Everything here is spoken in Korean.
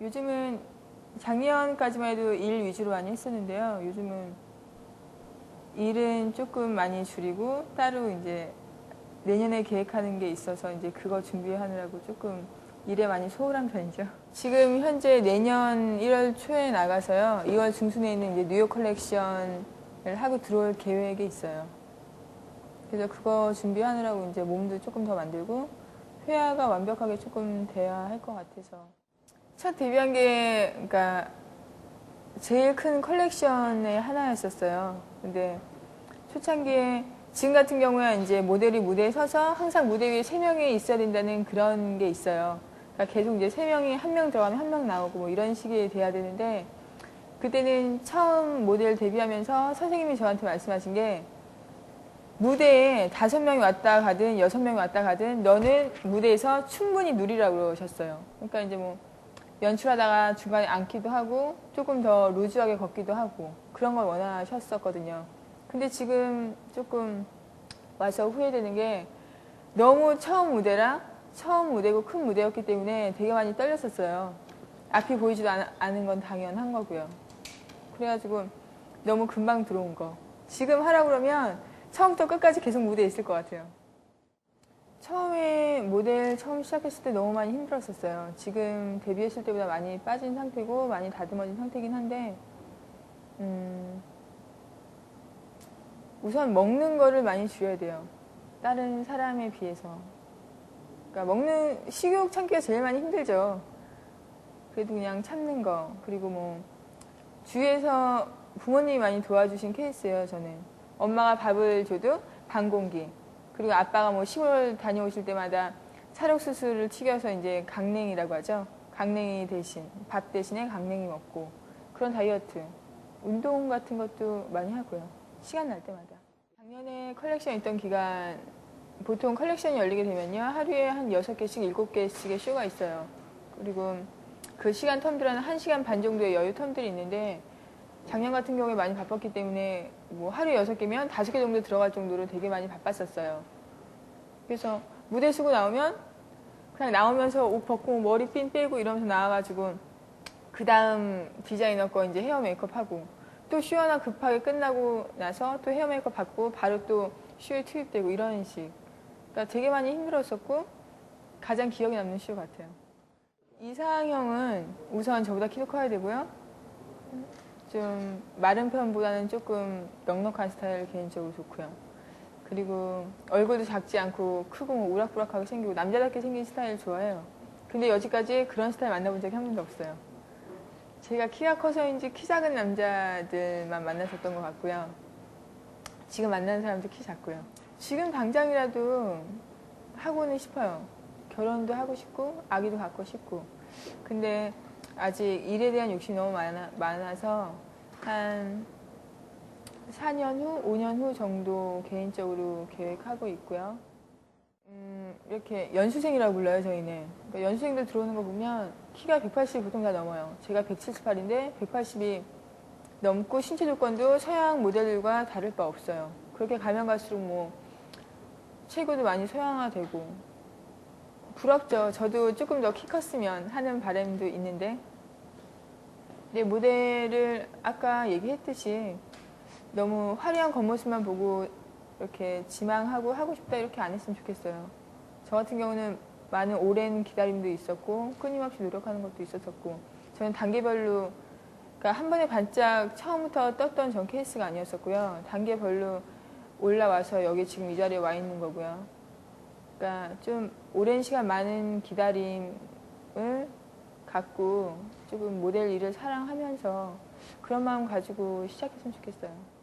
요즘은 작년까지만 해도 일 위주로 많이 했었는데요. 요즘은 일은 조금 많이 줄이고 따로 이제 내년에 계획하는 게 있어서 이제 그거 준비하느라고 조금 일에 많이 소홀한 편이죠. 지금 현재 내년 1월 초에 나가서요. 2월 중순에 있는 이제 뉴욕 컬렉션을 하고 들어올 계획이 있어요. 그래서 그거 준비하느라고 이제 몸도 조금 더 만들고 회화가 완벽하게 조금 돼야 할 것 같아서 첫 데뷔한 게 그러니까 제일 큰 컬렉션의 하나였었어요. 근데 초창기에 지금 같은 경우에 이제 모델이 무대에 서서 항상 무대 위에 세 명이 있어야 된다는 그런 게 있어요. 그러니까 계속 이제 세 명이 한 명 들어가면 한 명 나오고 뭐 이런 식이 돼야 되는데 그때는 처음 모델 데뷔하면서 선생님이 저한테 말씀하신 게 무대에 다섯 명이 왔다 가든 여섯 명이 왔다 가든 너는 무대에서 충분히 누리라고 그러셨어요. 그러니까 이제 뭐 연출하다가 중간에 앉기도 하고 조금 더 루즈하게 걷기도 하고 그런 걸 원하셨었거든요. 근데 지금 조금 와서 후회되는 게 너무 처음 무대라 처음 무대고 큰 무대였기 때문에 되게 많이 떨렸었어요. 앞이 보이지도 않, 않은 건 당연한 거고요. 그래가지고 너무 금방 들어온 거. 지금 하라 그러면 처음부터 끝까지 계속 무대에 있을 것 같아요. 처음에 모델 처음 시작했을 때 너무 많이 힘들었었어요. 지금 데뷔했을 때보다 많이 빠진 상태고 많이 다듬어진 상태긴 한데 음, 우선 먹는 거를 많이 줄여야 돼요. 다른 사람에 비해서. 그러니까 먹는 식욕 참기가 제일 많이 힘들죠. 그래도 그냥 참는 거 그리고 뭐 주위에서 부모님이 많이 도와주신 케이스예요. 저는 엄마가 밥을 줘도 반 공기 그리고 아빠가 뭐 시골 다녀오실 때마다 찰옥 수술을 튀겨서 이제 강냉이라고 하죠. 강냉이 대신 밥 대신에 강냉이 먹고 그런 다이어트 운동 같은 것도 많이 하고요. 시간 날 때마다. 작년에 컬렉션 있던 기간 보통 컬렉션이 열리게 되면요. 하루에 한 6개씩, 7개씩의 쇼가 있어요. 그리고 그 시간 텀들은 한 1시간 반 정도의 여유 텀들이 있는데 작년 같은 경우에 많이 바빴기 때문에 뭐 하루에 6개면 5개 정도 들어갈 정도로 되게 많이 바빴었어요. 그래서 무대 쓰고 나오면 그냥 나오면서 옷 벗고 머리 핀 빼고 이러면서 나와가지고 그 다음 디자이너 거 이제 헤어 메이크업 하고 또 쇼 하나 급하게 끝나고 나서 또 헤어 메이크업 받고 바로 또 쇼에 투입되고 이런 식. 그러니까 되게 많이 힘들었었고 가장 기억에 남는 쇼 같아요. 이상형은 우선 저보다 키도 커야 되고요. 좀 마른 편보다는 조금 넉넉한 스타일 개인적으로 좋고요. 그리고 얼굴도 작지 않고 크고 뭐 우락부락하게 생기고 남자답게 생긴 스타일 좋아해요. 근데 여지까지 그런 스타일 만나본 적이 한 번도 없어요. 제가 키가 커서인지 키 작은 남자들만 만났었던 것 같고요. 지금 만나는 사람도 키 작고요. 지금 당장이라도 하고는 싶어요. 결혼도 하고 싶고 아기도 갖고 싶고. 근데 아직 일에 대한 욕심이 너무 많아, 많아서 한 4년 후, 5년 후 정도 개인적으로 계획하고 있고요. 음, 이렇게 연수생이라고 불러요, 저희는. 그러니까 연수생들 들어오는 거 보면 키가 180이 보통 다 넘어요. 제가 178인데 180이 넘고 신체 조건도 서양 모델들과 다를 바 없어요. 그렇게 가면 갈수록 뭐 체구도 많이 서양화되고 부럽죠. 저도 조금 더 키 컸으면 하는 바람도 있는데 내 모델을 아까 얘기했듯이 너무 화려한 겉모습만 보고 이렇게 지망하고 하고 싶다 이렇게 안 했으면 좋겠어요. 저 같은 경우는 많은 오랜 기다림도 있었고 끊임없이 노력하는 것도 있었었고 저는 단계별로 그러니까 한 번에 반짝 처음부터 떴던 전 케이스가 아니었었고요. 단계별로 올라와서 여기 지금 이 자리에 와 있는 거고요. 그러니까 좀 오랜 시간 많은 기다림을 갖고 조금 모델 일을 사랑하면서 그런 마음 가지고 시작했으면 좋겠어요.